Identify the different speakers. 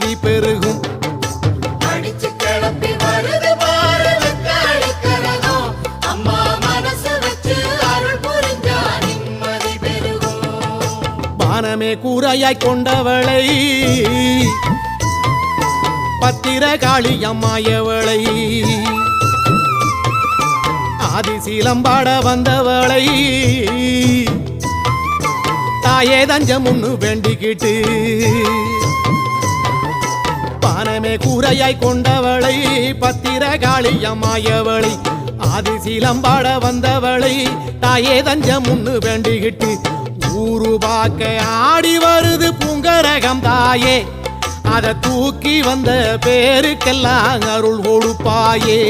Speaker 1: நிம்மதி பெருகும். பானமே கூரையாய் கொண்டவளை பத்திர காளி அம்மாயவளை ஆதிசீலம்பாட வந்தவளை தாயே தஞ்சம் முன்னு வேண்டிக்கிட்டு அவளே கூரையாய் கொண்டவளை பத்திர காளி அம்மாயவளை ஆதிசீலம்பாட வந்தவளை தாயே தஞ்சம் முன்னு வேண்டிக்கிட்டு ஊரு பார்க்க ஆடி வருது பூங்கரகம் தாயே. அதை தூக்கி வந்த பேருக்கெல்லாம் அருள் கொடுப்பாயே.